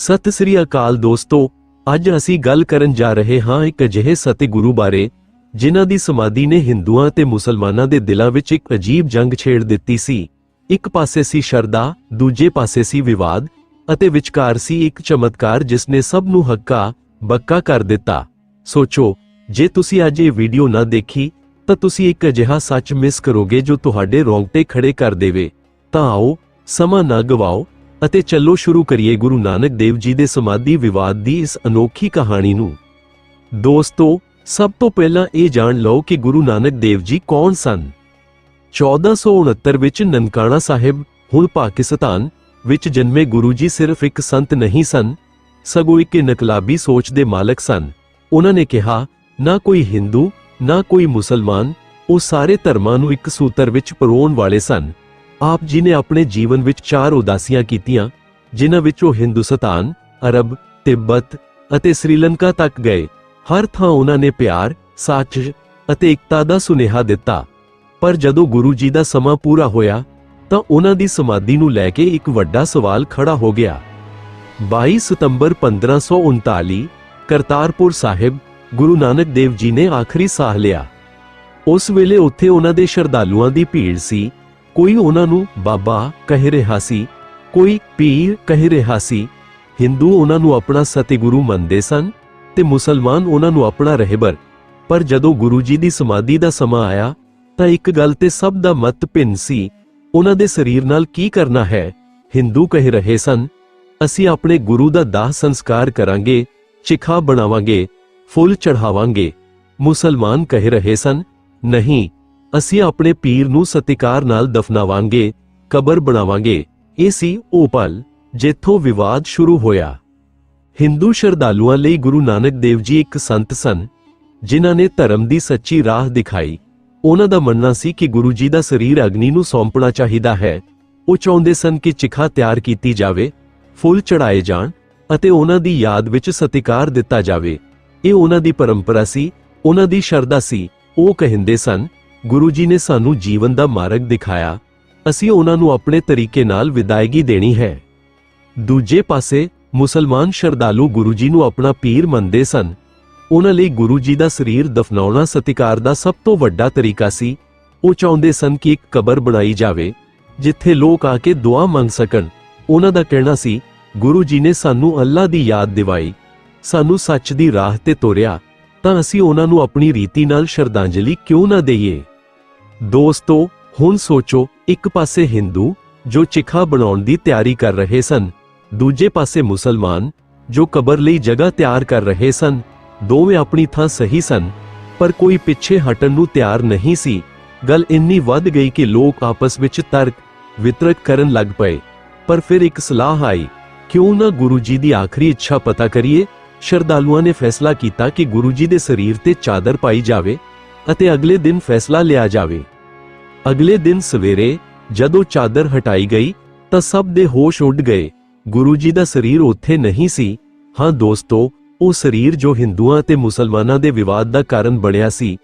ਸਤਿ ਸ੍ਰੀ ਅਕਾਲ ਦੋਸਤੋ, ਅੱਜ ਅਸੀਂ ਗੱਲ ਕਰਨ ਜਾ ਰਹੇ ਹਾਂ ਇੱਕ ਅਜਿਹੇ ਸਤਿਗੁਰੂ ਬਾਰੇ, ਜਿਨ੍ਹਾਂ ਦੀ ਸਮਾਧੀ ਨੇ ਹਿੰਦੂਆਂ ਤੇ ਮੁਸਲਮਾਨਾਂ ਦੇ ਦਿਲਾਂ ਵਿੱਚ ਇੱਕ ਅਜੀਬ ਜੰਗ ਛੇੜ ਦਿੱਤੀ ਸੀ। ਇੱਕ ਪਾਸੇ ਸੀ ਸ਼ਰਧਾ, ਦੂਜੇ ਪਾਸੇ ਸੀ ਵਿਵਾਦ, ਅਤੇ ਵਿਚਕਾਰ ਸੀ ਇੱਕ ਚਮਤਕਾਰ ਜਿਸ ਨੇ ਸਭ ਨੂੰ ਹੱਕਾ, ਬੱਕਾ ਕਰ ਦਿੱਤਾ। ਸੋਚੋ, ਜੇ ਤੁਸੀਂ ਅੱਜ ਇਹ ਵੀਡੀਓ ਨਾ ਦੇਖੀ, ਤਾਂ ਤੁਸੀਂ ਇੱਕ ਅਜਿਹਾ ਸੱਚ ਮਿਸ ਕਰੋਗੇ ਜੋ ਤੁਹਾਡੇ ਰੋਂਗਟੇ ਖੜੇ ਕਰ ਦੇਵੇ। ਤਾਂ ਆਓ, ਸਮਾਂ ਨਾ ਗਵਾਓ ਅਤੇ ਚੱਲੋ ਸ਼ੁਰੂ ਕਰੀਏ ਗੁਰੂ ਨਾਨਕ ਦੇਵ ਜੀ ਦੇ ਸਮਾਧੀ ਵਿਵਾਦ ਦੀ ਇਸ ਅਨੋਖੀ ਕਹਾਣੀ ਨੂੰ। ਦੋਸਤੋ, ਸਭ ਤੋਂ ਪਹਿਲਾਂ ਇਹ ਜਾਣ ਲਓ ਕਿ ਗੁਰੂ ਨਾਨਕ ਦੇਵ ਜੀ ਕੌਣ ਸਨ। 1469 ਵਿੱਚ ਨਨਕਾਣਾ ਸਾਹਿਬ, ਹੁਣ ਪਾਕਿਸਤਾਨ, ਵਿੱਚ ਜਨਮੇ ਗੁਰੂ ਜੀ ਸਿਰਫ ਇੱਕ ਸੰਤ ਨਹੀਂ ਸਨ, ਸਗੋਂ ਇੱਕ ਨਕਲਾਬੀ ਸੋਚ ਦੇ ਮਾਲਕ ਸਨ। ਉਹਨਾਂ ਨੇ ਕਿਹਾ, ਨਾ ਕੋਈ ਹਿੰਦੂ, ਨਾ ਕੋਈ ਮੁਸਲਮਾਨ, ਉਹ ਸਾਰੇ ਧਰਮਾਂ ਨੂੰ ਇੱਕ ਸੂਤਰ ਵਿੱਚ ਪਰੋਣ ਵਾਲੇ ਸਨ। ਆਪ ਜੀ ਨੇ ਆਪਣੇ ਜੀਵਨ ਵਿੱਚ ਚਾਰ ਉਦਾਸੀਆਂ ਕੀਤੀਆਂ, ਜਿਨ੍ਹਾਂ ਵਿੱਚ ਉਹ ਹਿੰਦੁਸਤਾਨ, ਅਰਬ, ਤਿੱਬਤ ਅਤੇ ਸ੍ਰੀਲੰਕਾ ਤੱਕ ਗਏ। ਹਰ ਥਾਂ ਉਹਨਾਂ ਨੇ ਪਿਆਰ ਸੱਚ ਅਤੇ ਇਕਤਾ ਦਾ ਸੁਨੇਹਾ ਦਿੱਤਾ। ਪਰ ਜਦੋਂ ਗੁਰੂ ਜੀ ਦਾ ਸਮਾਂ ਪੂਰਾ ਹੋਇਆ, ਤਾਂ ਉਹਨਾਂ ਦੀ ਸਮਾਧੀ ਨੂੰ ਲੈ ਕੇ ਇੱਕ ਵੱਡਾ ਸਵਾਲ ਖੜਾ ਹੋ ਗਿਆ। 22 ਸਤੰਬਰ 1539 ਕਰਤਾਰਪੁਰ ਸਾਹਿਬ, ਗੁਰੂ ਨਾਨਕ ਦੇਵ ਜੀ ਨੇ ਆਖਰੀ ਸਾਹ ਲਿਆ। ਉਸ ਵੇਲੇ ਉੱਥੇ ਉਹਨਾਂ ਦੇ ਸ਼ਰਧਾਲੂਆਂ ਦੀ ਭੀੜ ਸੀ। ਕੋਈ ਉਹਨਾਂ ਨੂੰ ਬਾਬਾ ਕਹਿ ਰਿਹਾ ਸੀ, ਕੋਈ ਪੀਰ ਕਹਿ ਰਿਹਾ ਸੀ। ਹਿੰਦੂ ਉਹਨਾਂ ਨੂੰ ਆਪਣਾ ਸਤਿਗੁਰੂ ਮੰਨਦੇ ਸਨ ਤੇ ਮੁਸਲਮਾਨ ਉਹਨਾਂ ਨੂੰ ਆਪਣਾ ਰਹਿਬਰ। ਪਰ ਜਦੋਂ ਗੁਰੂ ਜੀ ਦੀ ਸਮਾਧੀ ਦਾ ਸਮਾਂ ਆਇਆ, ਤਾਂ ਇੱਕ ਗੱਲ ਤੇ ਸਭ ਦਾ ਮਤ ਭਿੰਨ ਸੀ। ਉਹਨਾਂ ਦੇ ਸਰੀਰ ਨਾਲ ਕੀ ਕਰਨਾ ਹੈ? ਹਿੰਦੂ ਕਹਿ ਰਹੇ ਸਨ, ਅਸੀਂ ਆਪਣੇ ਗੁਰੂ ਦਾ ਦਾਹ ਸੰਸਕਾਰ ਕਰਾਂਗੇ, ਚਿਖਾ ਬਣਾਵਾਂਗੇ, ਫੁੱਲ ਚੜਾਵਾਂਗੇ ਮੁਸਲਮਾਨ ਕਹਿ ਰਹੇ ਸਨ, ਨਹੀਂ ਅਸੀਂ ਆਪਣੇ ਪੀਰ ਨੂੰ ਸਤਿਕਾਰ ਨਾਲ ਦਫਨਾਵਾਂਗੇ, ਕਬਰ ਬਣਾਵਾਂਗੇ। ਇਹ ਸੀ ਉਹ ਪਲ ਜਿੱਥੋਂ ਵਿਵਾਦ ਸ਼ੁਰੂ ਹੋਇਆ। ਹਿੰਦੂ ਸ਼ਰਧਾਲੂਆਂ ਲਈ ਗੁਰੂ ਨਾਨਕ ਦੇਵ ਜੀ ਇੱਕ ਸੰਤ ਸਨ, ਜਿਨ੍ਹਾਂ ਨੇ ਧਰਮ ਦੀ ਸੱਚੀ ਰਾਹ ਦਿਖਾਈ। ਉਹਨਾਂ ਦਾ ਮੰਨਣਾ ਸੀ ਕਿ ਗੁਰੂ ਜੀ ਦਾ ਸਰੀਰ ਅਗਨੀ ਨੂੰ ਸੌਂਪਣਾ ਚਾਹੀਦਾ ਹੈ। ਉਹ ਚਾਹੁੰਦੇ ਸਨ ਕਿ ਚਿਖਾ ਤਿਆਰ ਕੀਤੀ ਜਾਵੇ, ਫੁੱਲ ਚੜਾਏ ਜਾਣ ਅਤੇ ਉਹਨਾਂ ਦੀ ਯਾਦ ਵਿੱਚ ਸਤਿਕਾਰ ਦਿੱਤਾ ਜਾਵੇ। ਇਹ ਉਹਨਾਂ ਦੀ ਪਰੰਪਰਾ ਸੀ, ਉਹਨਾਂ ਦੀ ਸ਼ਰਧਾ ਸੀ, ਉਹ ਕਹਿੰਦੇ ਸਨ ਗੁਰੂ ਜੀ ਨੇ ਸਾਨੂੰ ਜੀਵਨ ਦਾ ਮਾਰਗ ਦਿਖਾਇਆ। ਅਸੀਂ ਉਹਨਾਂ ਨੂੰ ਆਪਣੇ ਤਰੀਕੇ ਨਾਲ ਵਿਦਾਇਗੀ ਦੇਣੀ ਹੈ। ਦੂਜੇ ਪਾਸੇ, ਮੁਸਲਮਾਨ ਸ਼ਰਧਾਲੂ ਗੁਰੂ ਜੀ ਨੂੰ ਆਪਣਾ ਪੀਰ ਮੰਨਦੇ ਸਨ। ਉਹਨਾਂ ਲਈ ਗੁਰੂ ਜੀ ਦਾ ਸਰੀਰ ਦਫਨਾਉਣਾ ਸਤਿਕਾਰ ਦਾ ਸਭ ਤੋਂ ਵੱਡਾ ਤਰੀਕਾ ਸੀ। ਉਹ ਚਾਹੁੰਦੇ ਸਨ ਕਿ ਇੱਕ ਕਬਰ ਬਣਾਈ ਜਾਵੇ, ਜਿੱਥੇ ਲੋਕ ਆ ਕੇ ਦੁਆ ਮੰਗ ਸਕਣ। ਉਹਨਾਂ ਦਾ ਕਹਿਣਾ ਸੀ, ਗੁਰੂ ਜੀ ਨੇ ਸਾਨੂੰ ਅੱਲਾ ਦੀ ਯਾਦ ਦਿਵਾਈ। ਸਾਨੂੰ ਸੱਚ ਦੀ ਰਾਹ ਤੇ ਤੋਰਿਆ। ਤਾਂ ਅਸੀਂ ਉਹਨਾਂ ਨੂੰ ਆਪਣੀ ਰੀਤੀ ਨਾਲ ਸ਼ਰਧਾਂਜਲੀ ਕਿਉਂ ਨਾ ਦੇਈਏ? ਦੋਸਤੋ, ਹੁਣ ਸੋਚੋ, ਇੱਕ ਪਾਸੇ ਹਿੰਦੂ ਜੋ ਚਿਖਾ ਬਣਾਉਣ ਦੀ ਤਿਆਰੀ ਕਰ ਰਹੇ ਸਨ, ਦੂਜੇ ਪਾਸੇ ਮੁਸਲਮਾਨ ਜੋ ਕਬਰ ਲਈ ਜਗ੍ਹਾ ਤਿਆਰ ਕਰ ਰਹੇ ਸਨ। ਦੋਵੇਂ ਆਪਣੀ ਥਾਂ ਸਹੀ ਸਨ, ਪਰ ਕੋਈ ਪਿੱਛੇ ਹਟਣ ਨੂੰ ਤਿਆਰ ਨਹੀਂ ਸੀ। ਗੱਲ ਇੰਨੀ ਵੱਧ ਗਈ ਕਿ ਲੋਕ ਆਪਸ ਵਿੱਚ ਤਰਕ, ਵਿਤਰਕ ਕਰਨ ਲੱਗ ਪਏ। ਪਰ ਫਿਰ ਇੱਕ ਸਲਾਹ ਆਈ, ਕਿਉਂ ਨਾ ਗੁਰੂ ਜੀ ਦੀ ਆਖਰੀ ਇੱਛਾ ਪਤਾ ਕਰੀਏ? ਸ਼ਰਧਾਲੂਆਂ ਨੇ ਫੈਸਲਾ ਕੀਤਾ ਕਿ ਗੁਰੂ ਜੀ ਦੇ ਸਰੀਰ ਤੇ ਚਾਦਰ ਪਾਈ ਜਾਵੇ ਅਤੇ ਅਗਲੇ ਦਿਨ ਫੈਸਲਾ ਲਿਆ ਜਾਵੇ। ਅਗਲੇ ਦਿਨ ਸਵੇਰੇ ਜਦੋਂ ਚਾਦਰ ਹਟਾਈ ਗਈ ਤਾਂ ਸਭ ਦੇ ਹੋਸ਼ ਉੱਡ ਗਏ। ਗੁਰੂ ਜੀ ਦਾ ਸਰੀਰ ਉੱਥੇ ਨਹੀਂ ਸੀ। ਹਾਂ ਦੋਸਤੋ, ਉਹ ਸਰੀਰ ਜੋ ਹਿੰਦੂਆਂ ਤੇ ਮੁਸਲਮਾਨਾਂ ਦੇ ਵਿਵਾਦ ਦਾ ਕਾਰਨ ਬਣਿਆ ਸੀ,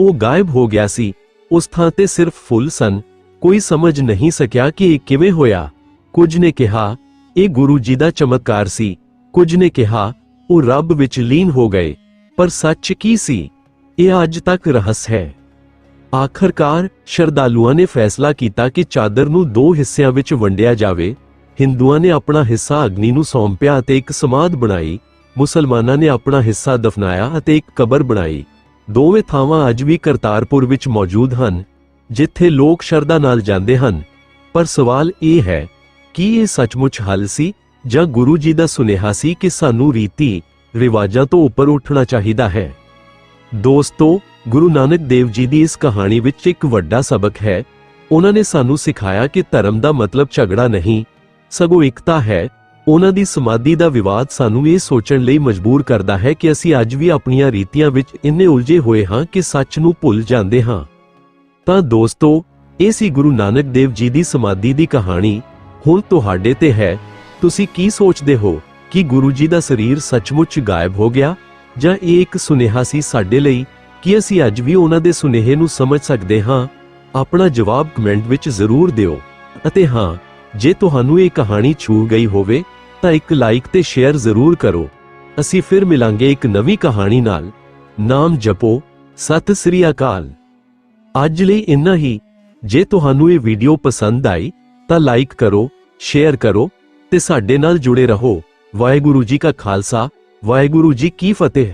ਉਹ ਗਾਇਬ ਹੋ ਗਿਆ ਸੀ। ਉਸ ਥਾਂ ਤੇ ਸਿਰਫ ਫੁੱਲ ਸਨ। ਕੋਈ ਸਮਝ ਨਹੀਂ ਸਕਿਆ ਕਿ ਇਹ ਕਿਵੇਂ ਹੋਇਆ। ਕੁਝ ਨੇ ਕਿਹਾ, ਇਹ ਗੁਰੂ ਜੀ ਦਾ ਚਮਤਕਾਰ ਸੀ। ਕੁਝ ਨੇ ਕਿਹਾ, ਉਹ ਰੱਬ ਵਿੱਚ ਲੀਨ ਹੋ ਗਏ। ਪਰ ਸੱਚ ਕੀ ਸੀ? ਇਹ ਅੱਜ ਤੱਕ ਰਹੱਸ ਹੈ। ਆਖਰਕਾਰ ਸ਼ਰਧਾਲੂਆਂ ਨੇ ਫੈਸਲਾ ਕੀਤਾ ਕਿ ਚਾਦਰ ਨੂੰ ਦੋ ਹਿੱਸਿਆਂ ਵਿੱਚ ਵੰਡਿਆ ਜਾਵੇ। ਹਿੰਦੂਆਂ ਨੇ ਆਪਣਾ ਹਿੱਸਾ ਅਗਨੀ ਨੂੰ ਸੌਂਪਿਆ ਅਤੇ ਇੱਕ ਸਮਾਧ ਬਣਾਈ। ਮੁਸਲਮਾਨਾਂ ਨੇ ਆਪਣਾ ਹਿੱਸਾ ਦਫਨਾਇਆ ਅਤੇ ਇੱਕ ਕਬਰ ਬਣਾਈ। ਦੋਵੇਂ ਥਾਵਾਂ ਅੱਜ ਵੀ ਕਰਤਾਰਪੁਰ ਵਿੱਚ ਮੌਜੂਦ ਹਨ, ਜਿੱਥੇ ਲੋਕ ਸ਼ਰਧਾ ਨਾਲ ਜਾਂਦੇ ਹਨ। ਪਰ ਸਵਾਲ ਇਹ ਹੈ, ਕਿ ਇਹ ਸੱਚਮੁੱਚ ਹੱਲ ਸੀ ਜਾਂ ਗੁਰੂ ਜੀ ਦਾ ਸੁਨੇਹਾ ਸੀ ਕਿ ਸਾਨੂੰ ਰੀਤੀ ਰਿਵਾਜਾਂ ਤੋਂ ਉੱਪਰ ਉੱਠਣਾ ਚਾਹੀਦਾ ਹੈ? ਦੋਸਤੋ ਗੁਰੂ ਨਾਨਕ ਦੇਵ ਜੀ ਦੀ ਇਸ ਕਹਾਣੀ ਵਿੱਚ ਇੱਕ ਵੱਡਾ ਸਬਕ ਹੈ। ਉਹਨਾਂ ਨੇ ਸਾਨੂੰ ਸਿਖਾਇਆ ਕਿ ਧਰਮ ਦਾ ਮਤਲਬ ਝਗੜਾ ਨਹੀਂ, ਸਗੋਂ ਇਕਤਾ ਹੈ। ਉਹਨਾਂ ਦੀ ਸਮਾਧੀ ਦਾ ਵਿਵਾਦ ਸਾਨੂੰ ਇਹ ਸੋਚਣ ਲਈ ਮਜਬੂਰ ਕਰਦਾ ਹੈ ਕਿ ਅਸੀਂ ਅੱਜ ਵੀ ਆਪਣੀਆਂ ਰੀਤੀਆਂ ਵਿੱਚ ਇੰਨੇ ਉਲਝੇ ਹੋਏ ਹਾਂ ਕਿ ਸੱਚ ਨੂੰ ਭੁੱਲ ਜਾਂਦੇ ਹਾਂ। ਤਾਂ ਦੋਸਤੋ, ਇਹ ਸੀ ਗੁਰੂ ਨਾਨਕ ਦੇਵ ਜੀ ਦੀ ਸਮਾਧੀ ਦੀ ਕਹਾਣੀ। ਹੁਣ ਤੁਹਾਡੇ ਤੇ ਹੈ। ਤੁਸੀਂ ਕੀ ਸੋਚਦੇ ਹੋ ਕਿ ਗੁਰੂ ਜੀ ਦਾ ਸਰੀਰ ਸੱਚਮੁੱਚ ਗਾਇਬ ਹੋ ਗਿਆ ਜਾਂ ਇਹ ਇੱਕ ਸੁਨੇਹਾ ਸੀ ਸਾਡੇ ਲਈ ਕੀ ਅਸੀਂ ਅੱਜ ਵੀ ਉਹਨਾਂ ਦੇ ਸੁਨੇਹੇ ਨੂੰ ਸਮਝ ਸਕਦੇ ਹਾਂ? ਆਪਣਾ ਜਵਾਬ ਕਮੈਂਟ ਵਿੱਚ ਜ਼ਰੂਰ ਦਿਓ। ਅਤੇ ਹਾਂ, ਜੇ ਤੁਹਾਨੂੰ ਇਹ ਕਹਾਣੀ ਛੂ ਗਈ ਹੋਵੇ, ਤਾਂ ਇੱਕ ਲਾਈਕ ਤੇ ਸ਼ੇਅਰ ਜ਼ਰੂਰ ਕਰੋ। ਅਸੀਂ ਫਿਰ ਮਿਲਾਂਗੇ ਇੱਕ ਨਵੀਂ ਕਹਾਣੀ ਨਾਲ। ਨਾਮ ਜਪੋ। ਸਤਿ ਸ੍ਰੀ ਅਕਾਲ। ਅੱਜ ਲਈ ਇੰਨਾ ਹੀ। ਜੇ ਤੁਹਾਨੂੰ ਇਹ ਵੀਡੀਓ ਪਸੰਦ ਆਈ, ਤਾਂ ਲਾਈਕ ਕਰੋ, ਸ਼ੇਅਰ ਕਰੋ, ਤੇ ਸਾਡੇ ਨਾਲ ਜੁੜੇ ਰਹੋ। ਵਾਹਿਗੁਰੂ ਜੀ ਕਾ ਖਾਲਸਾ। ਵਾਹਿਗੁਰੂ ਜੀ ਕੀ ਫਤਿਹ।